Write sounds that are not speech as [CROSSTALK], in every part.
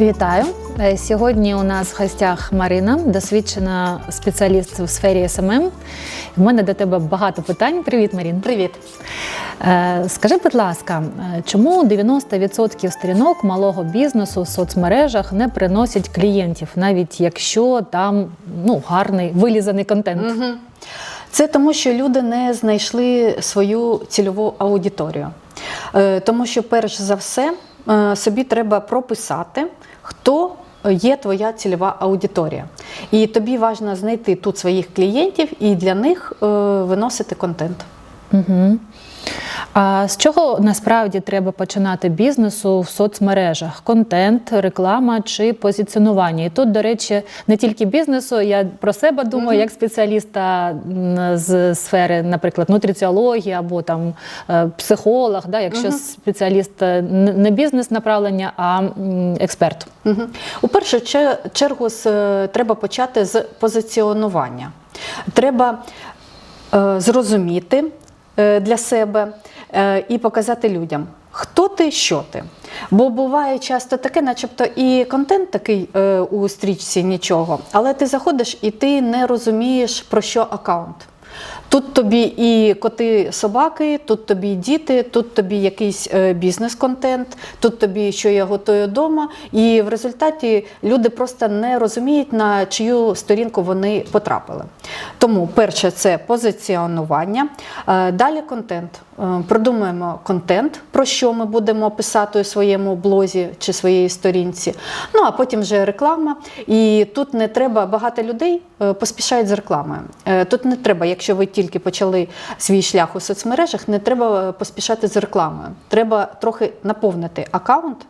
Вітаю! Е, Сьогодні у нас в гостях Марина, досвідчена спеціаліст у сфері СММ. У мене до тебе багато питань. Привіт, Марін. Привіт. Е, Скажи, будь ласка, е, чому 90% сторінок малого бізнесу в соцмережах не приносять клієнтів, навіть якщо там ну, гарний вилізаний контент? Це тому, що люди не знайшли свою цільову аудиторію. Тому що, перш за все, собі треба прописати, хто є твоя цільова аудиторія. І тобі важливо знайти тут своїх клієнтів і для них е, виносити контент. Угу. А з чого насправді треба починати бізнесу в соцмережах? Контент, реклама чи позиціонування? І тут, до речі, не тільки бізнесу, я про себе думаю, як спеціаліста з сфери, наприклад, нутриціології або там е, психолог, да, якщо спеціаліст е, не не бізнес направлення, а експерт. Угу. У першу чергу е, треба почати з позиціонування. Треба зрозуміти для себе е, і показати людям, хто ти, що ти. Бо буває часто таке, начебто і контент такий е, у стрічці нічого, але ти заходиш і ти не розумієш, про що аккаунт. Тут тобі і коти, собаки, тут тобі і діти, тут тобі якийсь е, бізнес-контент, тут тобі що я готую вдома. І в результаті люди просто не розуміють, на чию сторінку вони потрапили. Тому перше це позиціонування, Е, далі контент. Е, Продумаємо контент, про що ми будемо писати у своєму блозі чи своїй сторінці. Ну а потім вже реклама. І тут не треба багато людей поспішають з рекламою. Тут не треба, якщо ви тільки почали свій шлях у соцмережах, не треба поспішати з рекламою. Треба трохи наповнити аккаунт.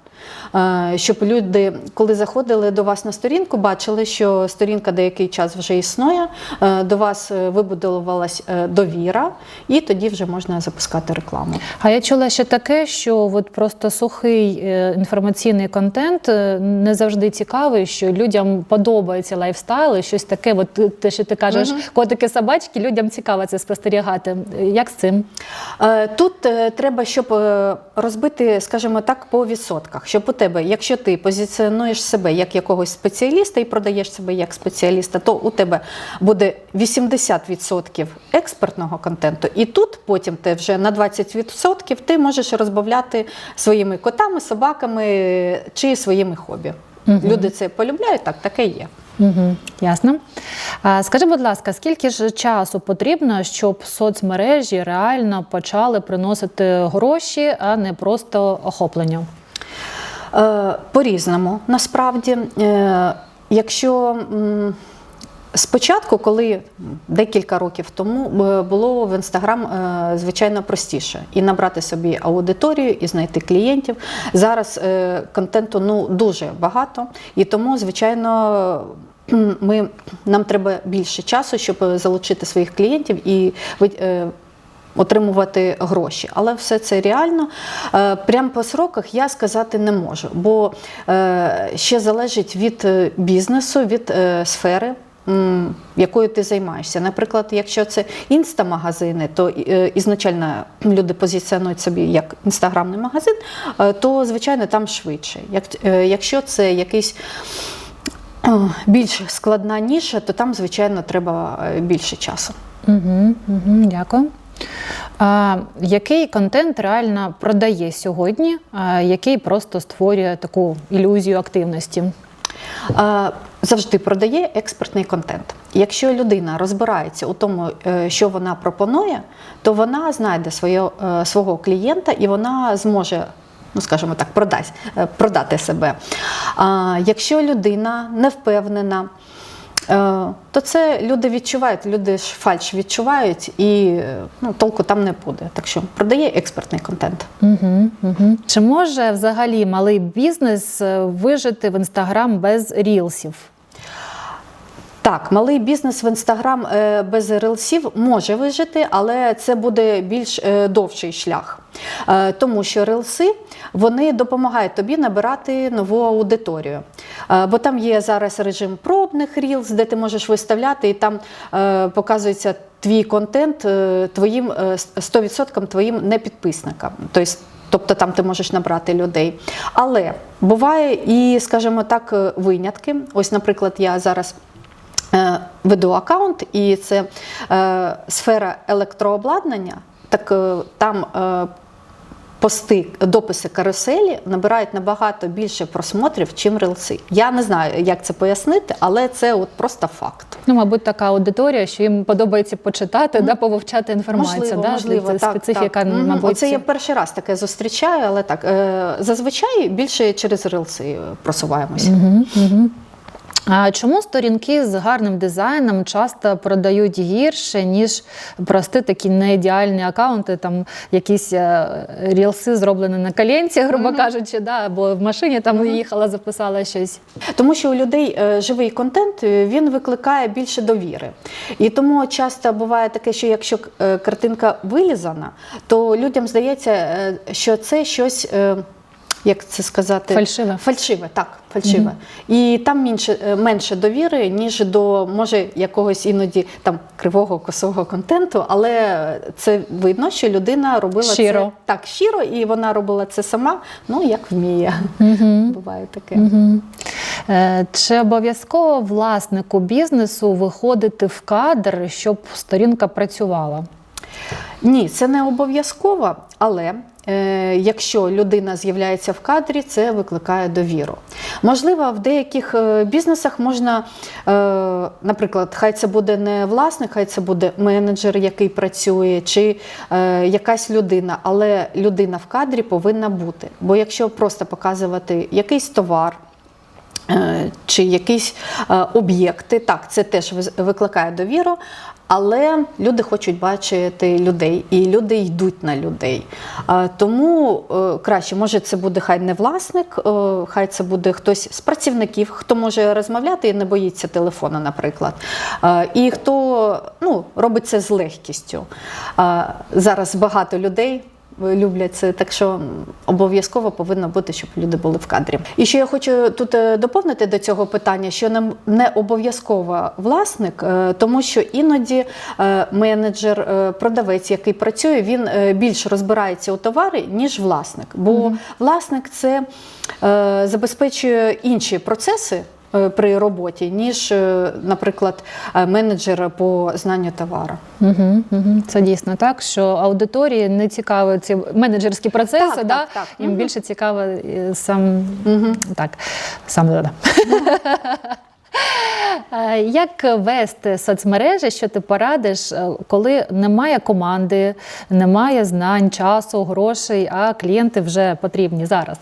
Е, Щоб люди, коли заходили до вас на сторінку, бачили, що сторінка деякий час вже існує, е, до вас е, вибудовувалась е, довіра, і тоді вже можна запускати рекламу. А я чула ще таке, що от просто сухий інформаційний контент не завжди цікавий, що людям подобається лайфстайл, і щось таке. От те, що ти кажеш, котики собачки, людям цікаво це спостерігати. Як з цим? Тут треба, щоб розбити, скажімо так, по відсотках. Щоб у тебе, якщо ти позиціонуєш себе як якогось спеціаліста і продаєш себе як спеціаліста, то у тебе буде 80% експертного контенту, і тут потім ти вже на 20% ти можеш розбавляти своїми котами, собаками чи своїми хобі. Люди це полюбляють, так таке є. Угу, ясно. А, скажи, будь ласка, скільки ж часу потрібно, щоб соцмережі реально почали приносити гроші, а не просто охоплення? Е, По-різному насправді. Е, Якщо спочатку, коли декілька років тому е, було в інстаграм звичайно простіше і набрати собі аудиторію, і знайти клієнтів. Зараз контенту ну дуже багато, і тому, звичайно. Ми, нам треба більше часу, щоб залучити своїх клієнтів і отримувати гроші. Але все це реально. Е, Прямо по сроках я сказати не можу, бо е, ще залежить від е, бізнесу, від сфери. Якою ти займаєшся. Наприклад, якщо це інстамагазини, то ізначально люди позиціонують собі як інстаграмний магазин, то звичайно там швидше. Якщо це якийсь більш складна ніша, то там, звичайно, треба більше часу. Угу, угу, дякую. Який контент реально продає сьогодні, який просто створює таку ілюзію активності? Завжди продає експертний контент. Якщо людина розбирається у тому, е, що вона пропонує, то вона знайде своє, е, свого клієнта і вона зможе. Ну, скажімо так, продасть, е, продати себе. А якщо людина не впевнена, то це люди відчувають, люди ж фальш відчувають і е, ну, толку там не буде. Так що продає експертний контент. Угу, угу. Чи може взагалі малий бізнес е, вижити в інстаграм без рілсів? Так, малий бізнес в інстаграм е, без релсів може вижити, але це буде більш е, довший шлях. Е, Тому що релси вони допомагають тобі набирати нову аудиторію. Бо там є зараз режим пробних рілс, де ти можеш виставляти, і там показується твій контент твоїм е, 100% твоїм непідписникам. Тобто Тобто там ти можеш набрати людей. Але буває і, скажімо так, винятки. Ось, наприклад, я зараз веду аккаунт, і це е, сфера електрообладнання. Так е, там е, пости, дописи каруселі набирають набагато більше просмотрів, чим рилси. Я не знаю, як це пояснити, але це от просто факт. Ну, мабуть, така аудиторія, що їм подобається почитати, да, повивчати інформацію. Можливо, да? можливо, Це так, специфіка, так. Мабуть. Оце я перший раз таке зустрічаю, але так е, зазвичай більше через рилси е, просуваємося. Угу, угу. А чому сторінки з гарним дизайном часто продають гірше, ніж прості такі неідеальні акаунти, там якісь е, рілси зроблені на коленці, грубо кажучи, да, або в машині там їхала, записала щось. Тому що у людей е, живий контент е, він викликає більше довіри. І тому часто буває таке, що якщо картинка вилізана, то людям здається, що це щось. Як це сказати? Фальшиве. Фальшиве, так, фальшиве. І там менше, е, менше довіри, ніж до може якогось іноді там кривого косого контенту, але це видно, що людина робила Щиро. це так щиро, і вона робила це сама, ну як вміє. Буває таке. Угу. Чи обов'язково власнику бізнесу виходити в кадр, щоб сторінка працювала? Ні, це не обов'язково, але якщо людина з'являється в кадрі, це викликає довіру. Можливо, в деяких е, бізнесах можна, е, наприклад, хай це буде не власник, хай це буде менеджер, який працює, чи е, якась людина, але людина в кадрі повинна бути. Бо якщо просто показувати якийсь товар, е, чи якісь е, об'єкти. Так, це теж викликає довіру, але люди хочуть бачити людей, і люди йдуть на людей. Тому е, краще, може, це буде хай не власник, е, хай це буде хтось з працівників, хто може розмовляти і не боїться телефону, наприклад. І хто ну, робить це з легкістю. Зараз багато людей люблять це, так що обов'язково повинно бути, щоб люди були в кадрі. І ще я хочу тут е, доповнити до цього питання, що нам не обов'язково власник, е, тому що іноді е, менеджер, продавець, який працює, він більш розбирається у товарі, ніж власник. Бо власник це забезпечує інші процеси. Е, При роботі, ніж, е, наприклад, е, менеджер по знанню товару. Угу, угу. Це дійсно так, що аудиторії не цікаві ці менеджерські процеси, Так, да? так, так. їм Мгм. більше цікаво сам, так, сам да. [LAUGHS] Як вести соцмережі, що ти порадиш, коли немає команди, немає знань, часу, грошей, а клієнти вже потрібні зараз?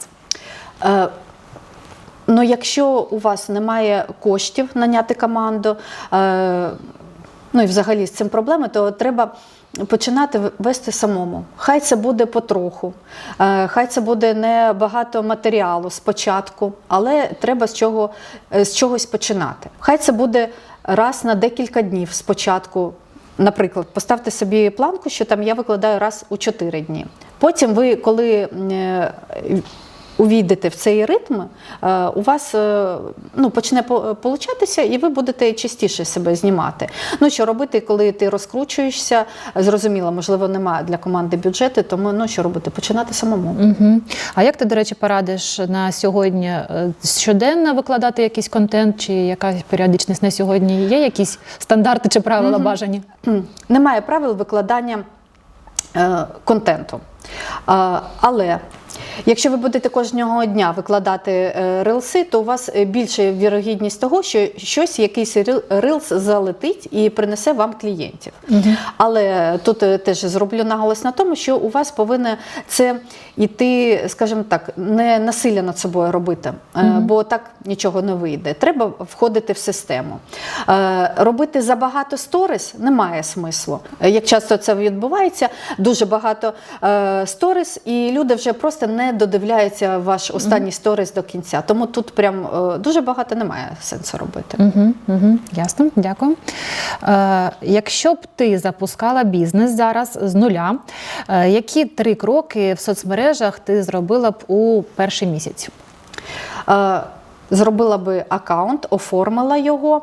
Ну, якщо у вас немає коштів наняти команду, е, ну і взагалі з цим проблеми, то треба починати вести самому. Хай це буде потроху, е, хай це буде не багато матеріалу спочатку, але треба з, чого, е, з чогось починати. Хай це буде раз на декілька днів спочатку. Наприклад, поставте собі планку, що там я викладаю раз у 4 дні. Потім ви, коли увійдете в цей ритм, е, у вас е, ну, почне получатися, і ви будете частіше себе знімати. Ну що робити, коли ти розкручуєшся? Зрозуміло, можливо, немає для команди бюджету, тому ну що робити? Починати самому. Угу. А як ти, до речі, порадиш на сьогодні е, щоденно викладати якийсь контент, чи якась періодичність на сьогодні? Є якісь стандарти чи правила бажані? Немає правил викладання контенту. Але якщо ви будете кожного дня викладати е, рилси, то у вас е, більша вірогідність того, що щось, якийсь рилс залетить і принесе вам клієнтів. Але тут е, теж зроблю наголос на тому, що у вас повинно це іти, скажімо так, не насилля над собою робити, е, бо так нічого не вийде. Треба входити в систему. Робити забагато сторіс немає смислу. Як часто це відбувається, дуже багато сторіс, і люди вже просто не додивляються ваш останній сторіс до кінця. Тому тут прям е, дуже багато немає сенсу робити. Угу, угу, ясно, дякую. Е, якщо б ти запускала бізнес зараз з нуля, е, які три кроки в соцмережах ти зробила б у перший місяць? Е, Зробила би аккаунт, оформила його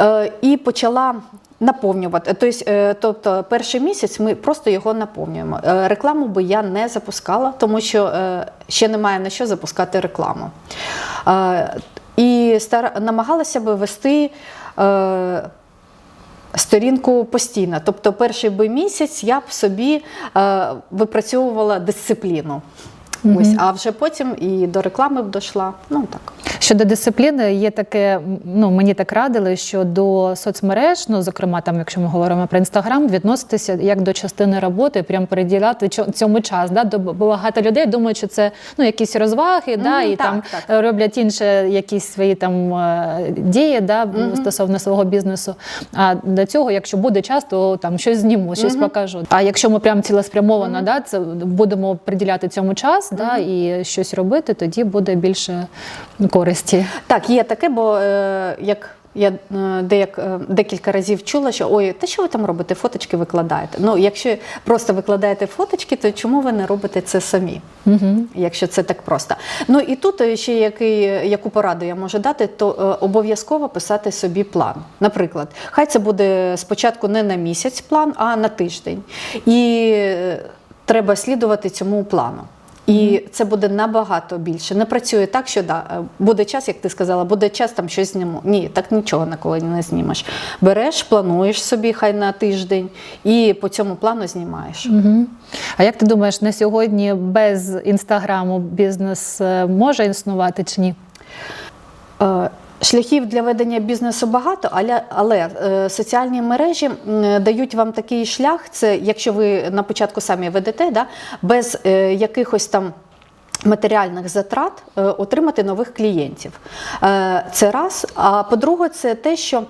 е, і почала наповнювати. Тобто, е, тобто перший місяць ми просто його наповнюємо. Е, Рекламу би я не запускала, тому що е, ще немає на що запускати рекламу. Е, І стара... намагалася би вести. е, Сторінку постійно, тобто перший би місяць я б собі е, випрацьовувала дисципліну. Ось, а вже потім і до реклами б дійшла. Ну так. Щодо дисципліни, є таке, ну мені так радили, що до соцмереж, ну зокрема, там, якщо ми говоримо про інстаграм, відноситися як до частини роботи, прям приділяти цьому час. Да? До- багато людей думають, що це ну якісь розваги, да, Мгм, і так, там так. роблять інше якісь свої там е, дії, да, стосовно свого бізнесу. А до цього, якщо буде час, то там щось зніму, щось покажу. А якщо ми прям цілеспрямовано, да, це будемо приділяти цьому час, да, і щось робити, тоді буде більше користі. Так, є таке, бо е, як я е, деяк, е, декілька разів чула, що ой, та що ви там робите? Фоточки викладаєте. Ну, якщо просто викладаєте фоточки, то чому ви не робите це самі? Угу. Якщо це так просто. Ну і тут е, ще який, яку пораду я можу дати, то е, обов'язково писати собі план. Наприклад, хай це буде спочатку не на місяць план, а на тиждень. І треба слідувати цьому плану. І це буде набагато більше. Не працює так, що да, е, буде час, як ти сказала, буде час там щось зніму. Ні, так нічого ніколи не знімеш. Береш, плануєш собі хай на тиждень і по цьому плану знімаєш. Угу. А як ти думаєш, на сьогодні без інстаграму бізнес е, може існувати чи ні? Шляхів для ведення бізнесу багато, але, але е, соціальні мережі дають вам такий шлях. Це якщо ви на початку самі ведете, да, без е, якихось там. Матеріальних затрат е, отримати нових клієнтів. Це раз. А по-друге, це те, що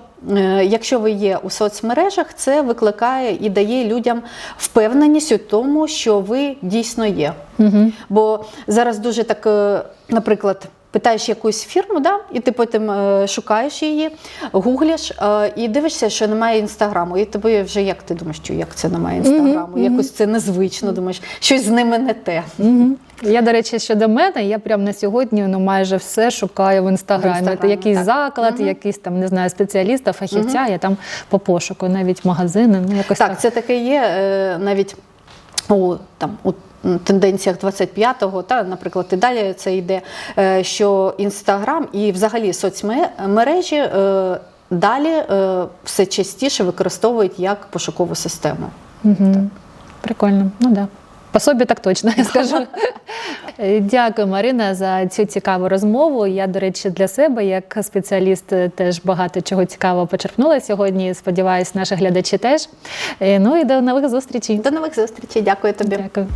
якщо ви є у соцмережах, це викликає і дає людям впевненість у тому, що ви дійсно є. Угу. Бо зараз дуже так, наприклад, питаєш якусь фірму, да, і ти потім е, шукаєш її, гуглиш е, і дивишся, що немає інстаграму. І тобі вже як ти думаєш, що як це немає інстаграму? Якось це незвично, думаєш, щось з ними не те. Угу. Я, до речі, щодо мене, я прям на сьогодні ну, майже все шукаю в інстаграмі. В Інстаграмі, якийсь так. заклад, Мгм. якийсь там, не знаю, спеціаліста, фахівця, я там по пошуку, навіть магазини, ну якось Так, так. це таке є е, навіть у там у тенденціях 25-го, та, наприклад, і далі це йде, е, що інстаграм і взагалі соцмережі е, далі е, все частіше використовують як пошукову систему. Угу. Прикольно, ну да. По собі так точно я скажу. [LAUGHS] Дякую, Марина, за цю цікаву розмову. Я, до речі, для себе, як спеціаліст, теж багато чого цікавого почерпнула сьогодні. Сподіваюсь, наші глядачі теж. Ну і до нових зустрічей. До нових зустрічей, дякую тобі. Дякую.